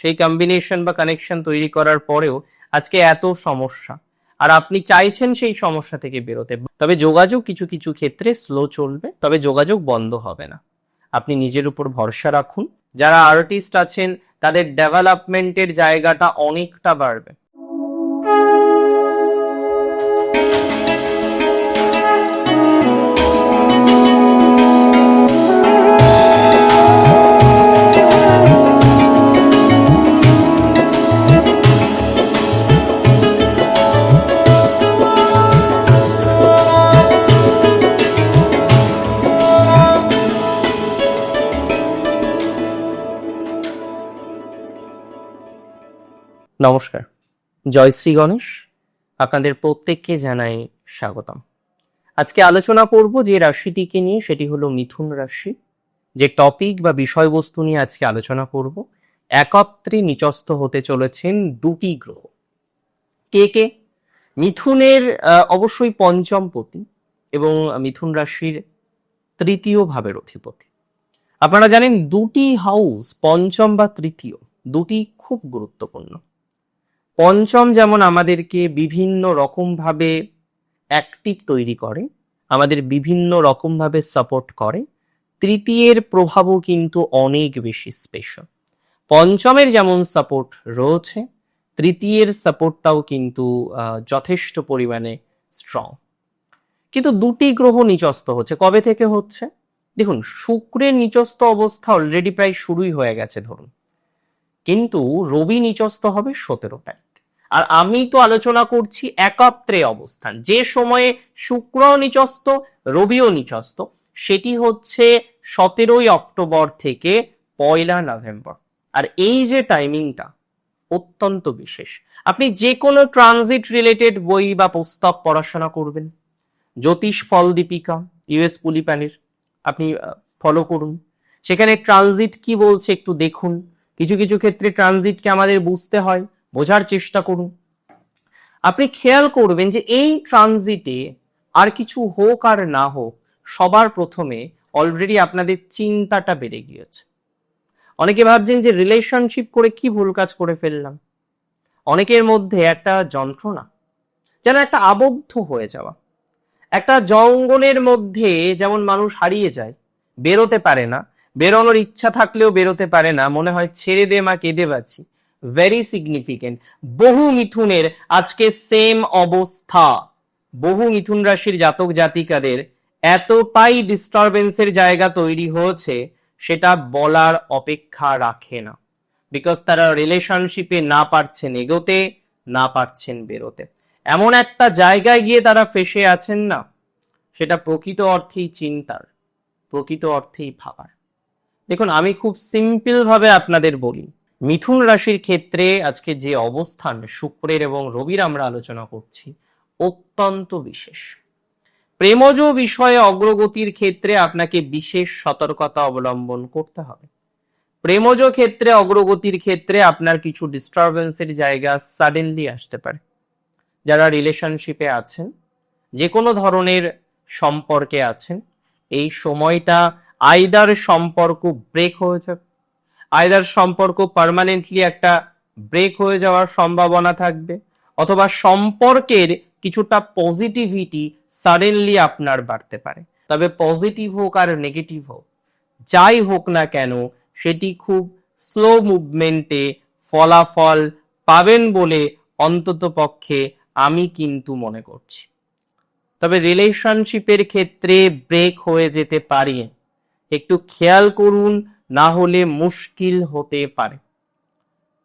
সেই কম্বিনেশন বা কানেকশন তৈরি করার পরেও আজকে এত সমস্যা। আর আপনি চাইছেন সেই সমস্যা থেকে বেরোতে। তবে যোগাযোগ কিছু কিছু ক্ষেত্রে স্লো চলবে, তবে যোগাযোগ বন্ধ হবে না। আপনি নিজের উপর ভরসা রাখুন। যারা আর্টিস্ট আছেন, তাদের ডেভেলপমেন্টের জায়গাটা অনেকটা বাড়বে। নমস্কার। জয় শ্রী গণেশ। আপনাদের প্রত্যেককে জানাই স্বাগতম। আজকে আলোচনা করব যে রাশিটিকে নিয়ে, সেটি হলো মিথুন রাশি। যে টপিক বা বিষয়বস্তু নিয়ে আজকে আলোচনা করব, একত্রে নিচস্থ হতে চলেছেন দুটি গ্রহ। কে কে? মিথুনের অবশ্যই পঞ্চম পতি এবং মিথুন রাশির তৃতীয় ভাবের অধিপতি। আপনারা জানেন দুটি হাউস পঞ্চম বা তৃতীয়, দুটি খুব গুরুত্বপূর্ণ। পঞ্চম যেমন আমাদেরকে বিভিন্ন রকমভাবে অ্যাক্টিভ তৈরি করে, আমাদের বিভিন্ন রকমভাবে সাপোর্ট করে, তৃতীয়ের প্রভাবও কিন্তু অনেক বেশি স্পেশাল পঞ্চমের যেমন সাপোর্ট রয়েছে, তৃতীয়ের সাপোর্টটাও কিন্তু যথেষ্ট পরিমাণে স্ট্রং কিন্তু দুটি গ্রহ নিচস্থ হচ্ছে, কবে থেকে হচ্ছে? দেখুন, শুক্রের নিচস্থ অবস্থা অলরেডি প্রায় শুরুই হয়ে গেছে, ধরুন। কিন্তু রবি নিচস্থ হবে সতেরো তারিখ। আর আমি তো আলোচনা করছি একত্রে অবস্থান। যে সময়ে শুক্র নিচস্থ রবিও নিচস্থ সেটি হচ্ছে সতেরোই অক্টোবর থেকে পয়লা নভেম্বর। আর এই যে টাইমিংটা অত্যন্ত বিশেষ। আপনি যে কোনো ট্রানজিট রিলেটেড বই বা পুস্তক পড়াশোনা করবেন। জ্যোতিষ ফল দীপিকা ইউএস পুলিপ্যানের আপনি ফলো করুন। সেখানে ট্রানজিট কি বলছে একটু দেখুন। কিছু কিছু ক্ষেত্রে ট্রানজিটকে আমাদের বুঝতে হয়, বোঝার চেষ্টা করুন। আপনি খেয়াল করবেন যে এই ট্রানজিটে আর কিছু হোক আর না হোক, সবার প্রথমে অলরেডি আপনাদের চিন্তাটা বেড়ে গিয়েছে। অনেকে ভাবছেন যে রিলেশনশিপ করে কি ভুল কাজ করে ফেললাম। অনেকের মধ্যে একটা যন্ত্রণা, যেন একটা আবদ্ধ হয়ে যাওয়া। একটা জঙ্গলের মধ্যে যেমন মানুষ হারিয়ে যায়, বেরোতে পারে না বেরোনোর ইচ্ছা থাকলেও বেরোতে পারে না। মনে হয় ছেড়ে দে মা, কেঁদে পাচ্ছি। ভেরি সিগনিফিকেন্ট বহু মিথুনের আজকে সেম অবস্থা। বহু মিথুন রাশির জাতক জাতিকাদের এতটাই ডিস্টারবেন্সের জায়গা তৈরি হয়েছে, সেটা বলার অপেক্ষা রাখে না। বিকজ তারা রিলেশনশিপে না পারছেন এগোতে, না পারছেন বেরোতে। এমন একটা জায়গায় গিয়ে তারা ফেসে আছেন না, সেটা প্রকৃত অর্থেই চিন্তার, প্রকৃত অর্থেই ভাবার। দেখুন, আমি খুব সিম্পল ভাবে আপনাদের বলি, মিথুন রাশির ক্ষেত্রে আজকে যে অবস্থান, শুক্রের এবং রবির আমরা আলোচনা করছি, অত্যন্ত বিশেষ। প্রেমজ বিষয়ে অগ্রগতির ক্ষেত্রে আপনাকে বিশেষ সতর্কতা অবলম্বন করতে হবে। প্রেমজ ক্ষেত্রে, অগ্রগতির ক্ষেত্রে আপনার কিছু ডিস্টারবেন্সের জায়গা সাডেনলি আসতে পারে। যারা রিলেশনশিপে আছেন যে কোনো ধরনের সম্পর্কে আছেন, এই সময়টা আইদার সম্পর্ক ব্রেক হয়ে যাবে। আইদার সম্পর্ক পার্মানেন্টলি একটা ব্রেক হয়ে যাওয়ার সম্ভাবনা থাকবে, অথবা সম্পর্কের কিছুটা পজিটিভিটি সাডেনলি আপনার বাড়তে পারে। তবে পজিটিভ হোক আর নেগেটিভ হোক, যাই হোক না কেন, সেটি খুব স্লো মুভমেন্টে ফলাফল পাবেন বলে অন্তত পক্ষে আমি কিন্তু মনে করছি। তবে রিলেশনশিপের ক্ষেত্রে ব্রেক হয়ে যেতে পারে। একটু খেয়াল করুন, না হলে মুশকিল হতে পারে।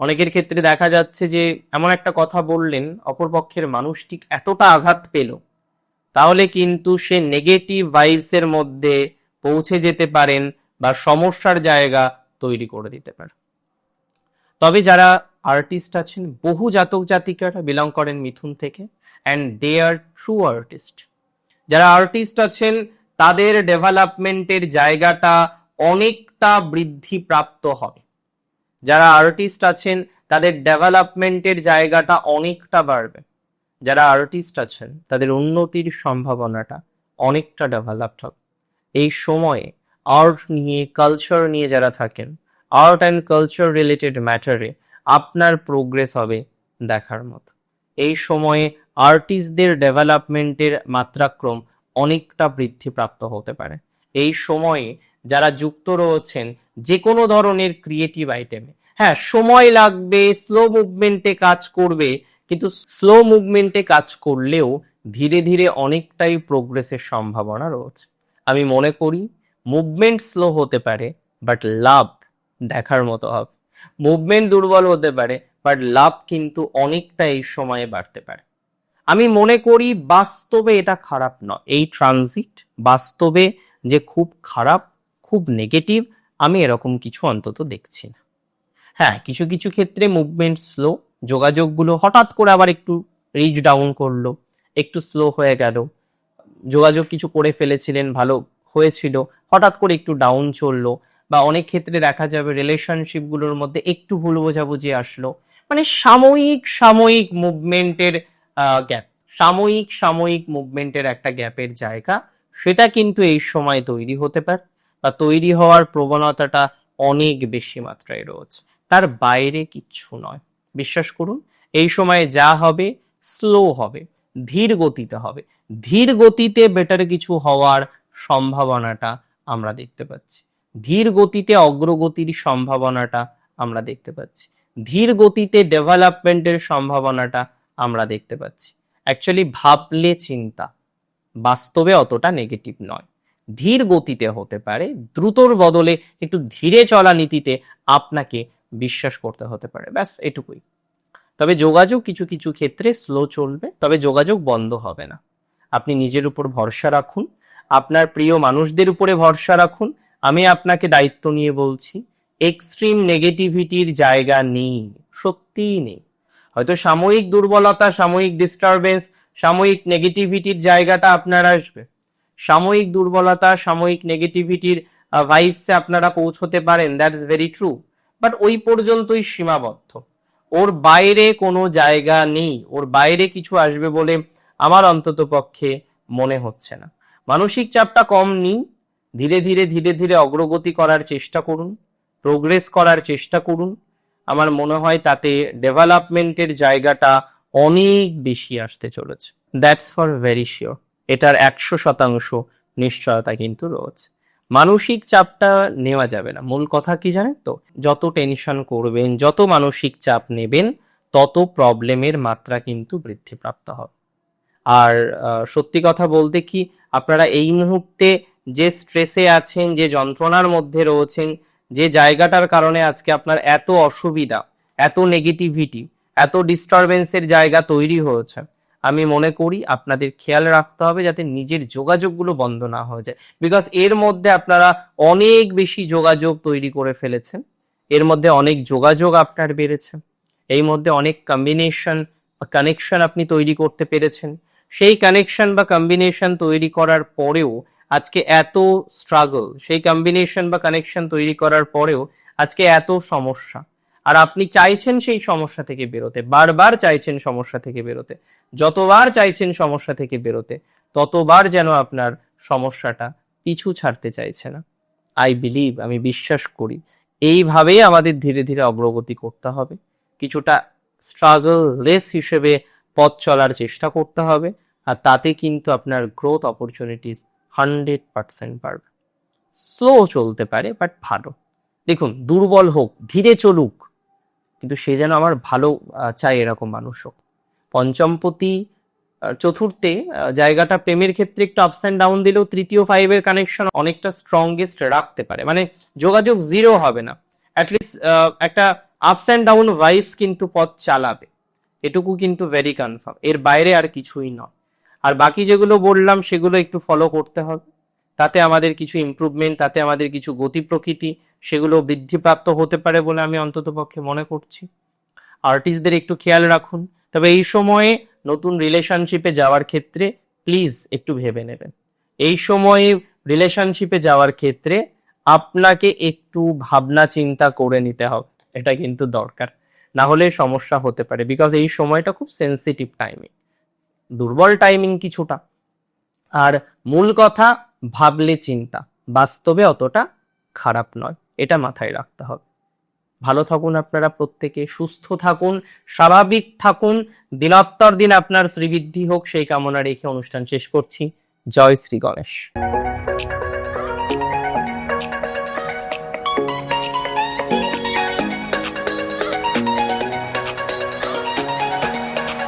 অনেকের ক্ষেত্রে দেখা যাচ্ছে যে, এমন একটা কথা বললেন অপরপক্ষের মানুষটি এতটা আঘাত পেল, তাহলে কিন্তু সে নেগেটিভ ভাইবসের মধ্যে পৌঁছে যেতে পারেন বা সমস্যার জায়গা তৈরি করে দিতে পারে। তবে যারা আর্টিস্ট আছেন, বহু জাতক জাতিকারা বিলং করেন মিথুন থেকে and they are true artist যারা আর্টিস্ট আছেন তাদের ডেভেলপমেন্টের জায়গাটা অনেকটা বৃদ্ধি প্রাপ্ত হবে। যারা আর্টিস্ট আছেন, তাদের ডেভেলপমেন্টের জায়গাটা অনেকটা বাড়বে। যারা আর্টিস্ট আছেন, তাদের উন্নতির সম্ভাবনাটা অনেকটা ডেভেলপড হবে। এই সময়ে আর্ট নিয়ে, কালচার নিয়ে যারা থাকেন, আর্ট অ্যান্ড কালচার রিলেটেড ম্যাটারে আপনার প্রোগ্রেস হবে দেখার মতো। এই সময়ে আর্টিস্টদের ডেভেলপমেন্টের মাত্রাক্রম অনেকটা বৃদ্ধিপ্রাপ্ত হতে পারে। এই সময়ে যারা যুক্ত রয়েছেন যে কোনো ধরনের ক্রিয়েটিভ আইটেমে হ্যাঁ সময় লাগবে স্লো মুভমেন্টে কাজ করবে, কিন্তু স্লো মুভমেন্টে কাজ করলেও ধীরে ধীরে অনেকটাই প্রোগ্রেসের সম্ভাবনা রয়েছে। আমি মনে করি মুভমেন্ট স্লো হতে পারে বাট লাভ দেখার মতো হবে। মুভমেন্ট দুর্বল হতে পারে বাট লাভ কিন্তু অনেকটা এই সময়ে বাড়তে পারে। আমি মনে করি বাস্তবে এটা খারাপ নয়। এই ট্রানজিট বাস্তবে যে খুব খারাপ, খুব নেগেটিভ আমি এরকম কিছু অন্তত দেখছি না। হ্যাঁ কিছু কিছু ক্ষেত্রে মুভমেন্ট স্লো যোগাযোগগুলো হঠাৎ করে আবার একটু রিচ ডাউন করল, একটু স্লো হয়ে গেল। যোগাযোগ কিছু করে ফেলেছিলেন, ভালো হয়েছিল, হঠাৎ করে একটু ডাউন চলল বা অনেক ক্ষেত্রে দেখা যাবে রিলেশনশিপগুলোর মধ্যে একটু ভুল বোঝাবুঝি আসলো। মানে সাময়িক সাময়িক মুভমেন্টের গ্যাপ সাময়িক সাময়িক মুভমেন্টের একটা গ্যাপের জায়গা। সেটা কিন্তু এই সময় তৈরি হতে পারে বা তৈরি হওয়ার প্রবণতাটা অনেক বেশি মাত্রায় রয়েছে। তার বাইরে কিচ্ছু নয়। বিশ্বাস করুন, এই সময়ে যা হবে স্লো হবে, ধীর গতিতে হবে। ধীর গতিতে বেটার কিছু হওয়ার সম্ভাবনাটা আমরা দেখতে পাচ্ছি। ধীর গতিতে অগ্রগতির সম্ভাবনাটা আমরা দেখতে পাচ্ছি। ধীর গতিতে ডেভেলপমেন্টের সম্ভাবনাটা আমরা দেখতে পাচ্ছি। অ্যাকচুয়ালি ভাবলে চিন্তা, বাস্তবে অতটা নেগেটিভ নয়। ধীর গতিতে হতে পারে, দ্রুতর বদলে, একটু ধীরে চলা নীতিতে আপনাকে বিশ্বাস করতে হতে পারে। ব্যাস, এটুকুই। তবে যোগাযোগ কিছু কিছু ক্ষেত্রে স্লো চলবে, তবে যোগাযোগ বন্ধ হবে না। আপনি নিজের উপর ভরসা রাখুন, আপনার প্রিয় মানুষদের উপরে ভরসা রাখুন। আমি আপনাকে দায়িত্ব নিয়ে বলছি এক্সট্রিম নেগেটিভিটির জায়গা নেই, সত্যিই নেই। হয়তো সাময়িক দুর্বলতা, সাময়িক ডিস্টারবেন্স সাময়িক নেগেটিভিটির জায়গাটা আপনার আসবে। সাময়িক দুর্বলতা, সাময়িক নেগেটিভিটির ভাইবসে আপনারা পৌঁছতে পারেন that is very true but ওই পর্যন্তই সীমাবদ্ধ। ওর বাইরে কোনো জায়গা নেই। ওর বাইরে কিছু আসবে বলে আমার অন্তত পক্ষে মনে হচ্ছে না। মানসিক চাপটা কম নিন। ধীরে ধীরে ধীরে ধীরে অগ্রগতি করার চেষ্টা করুন। প্রোগ্রেস করার চেষ্টা করুন। আমার মনে হয় তাতে ডেভেলপমেন্টের জায়গাটা অনেক বেশি আসতে চলেছে। দ্যাটস ফর ভেরি শিওর এটার একশো শতাংশ নিশ্চয়তা কিন্তু রয়েছে। মানসিক চাপটা নেওয়া যাবে না। মূল কথা কি জানেন তো? যত টেনশন করবেন, যত মানসিক চাপ নেবেন, তত প্রবলেমের মাত্রা কিন্তু বৃদ্ধিপ্রাপ্ত হবে। আর সত্যি কথা বলতে কি, আপনারা এই মুহূর্তে যে স্ট্রেসে আছেন, যে যন্ত্রণার মধ্যে রয়েছেন যে জায়গাটার কারণে আজকে আপনার এত অসুবিধা, এত নেগেটিভিটি এত ডিস্টারবেন্সের জায়গা তৈরি হয়েছে। আমি মনে করি আপনাদের খেয়াল রাখতে হবে যাতে নিজের যোগাযোগগুলো বন্ধ না হয়ে যায়। বিকজ এর মধ্যে আপনারা অনেক বেশি যোগাযোগ তৈরি করে ফেলেছেন। এর মধ্যে অনেক যোগাযোগ আপনার বেড়েছে। এই মধ্যে অনেক কম্বিনেশন কানেকশন আপনি তৈরি করতে পেরেছেন। সেই কানেকশন বা কম্বিনেশন তৈরি করার পরেও আজকে এত স্ট্রাগল সেই কম্বিনেশন বা কানেকশন তৈরি করার পরেও আজকে এত সমস্যা। আর আপনি চাইছেন সেই সমস্যা থেকে বেরোতে, বারবার চাইছেন সমস্যা থেকে বেরোতে। যতবার চাইছেন সমস্যা থেকে বেরোতে, ততবার যেন আপনার সমস্যাটা পিছু ছাড়তে চাইছে না। আই বিলিভ আমি বিশ্বাস করি, এইভাবেই আমাদের ধীরে ধীরে অগ্রগতি করতে হবে। কিছুটা স্ট্রাগল লেস হিসেবে পথ চলার চেষ্টা করতে হবে, আর তাতে কিন্তু আপনার গ্রোথ অপরচুনিটিস হান্ড্রেড পার্সেন্ট বাড়বে স্লো চলতে পারে বাট ভালো। দেখুন, দুর্বল হোক, ধীরে চলুক, কিন্তু সে যেন আমার ভালো চায় এরকম মানুষ হোক। পঞ্চমপতি চতুর্থে জায়গাটা প্রেমের ক্ষেত্রে একটু আপস অ্যান্ড ডাউন দিলেও তৃতীয় ফাইভের কানেকশন অনেকটা স্ট্রংগেস্ট রাখতে পারে। মানে যোগাযোগ জিরো হবে না। অ্যাটলিস্ট একটা আপস অ্যান্ড ডাউন ভাইবস কিন্তু পথ চালাবে। এটুকু কিন্তু ভেরি কনফার্ম এর বাইরে আর কিছুই নয়। আর বাকি যেগুলো বললাম, সেগুলো একটু ফলো করতে হবে। তাতে আমাদের কিছু ইমপ্রুভমেন্ট তাতে আমাদের কিছু গতি প্রকৃতি, সেগুলো বৃদ্ধিপ্রাপ্ত হতে পারে বলে আমি অন্তত পক্ষে মনে করছি। আর্টিস্টদের একটু খেয়াল রাখুন। তবে এই সময়ে নতুন রিলেশনশিপে যাওয়ার ক্ষেত্রে প্লিজ একটু ভেবে নেবেন। এই সময়ে রিলেশনশিপে যাওয়ার ক্ষেত্রে আপনাকে একটু ভাবনা চিন্তা করে নিতে হবে। এটা কিন্তু দরকার। না হলে সমস্যা হতে পারে। বিকজ এই সময়টা খুব সেন্সিটিভ টাইমিং দুর্বল টাইমিং কিছুটা। আর মূল কথা, ভাবলে চিন্তা। বাস্তবে অতটা খারাপ নয়, এটা মাথায় রাখতে হবে। ভালো থাকুন আপনারা প্রত্যেকে, সুস্থ থাকুন, স্বাভাবিক থাকুন। দিনাত্তর দিন আপনার শ্রীবৃদ্ধি হোক, সেই কামনা রেখে অনুষ্ঠান শেষ করছি। জয় শ্রী গণেশ।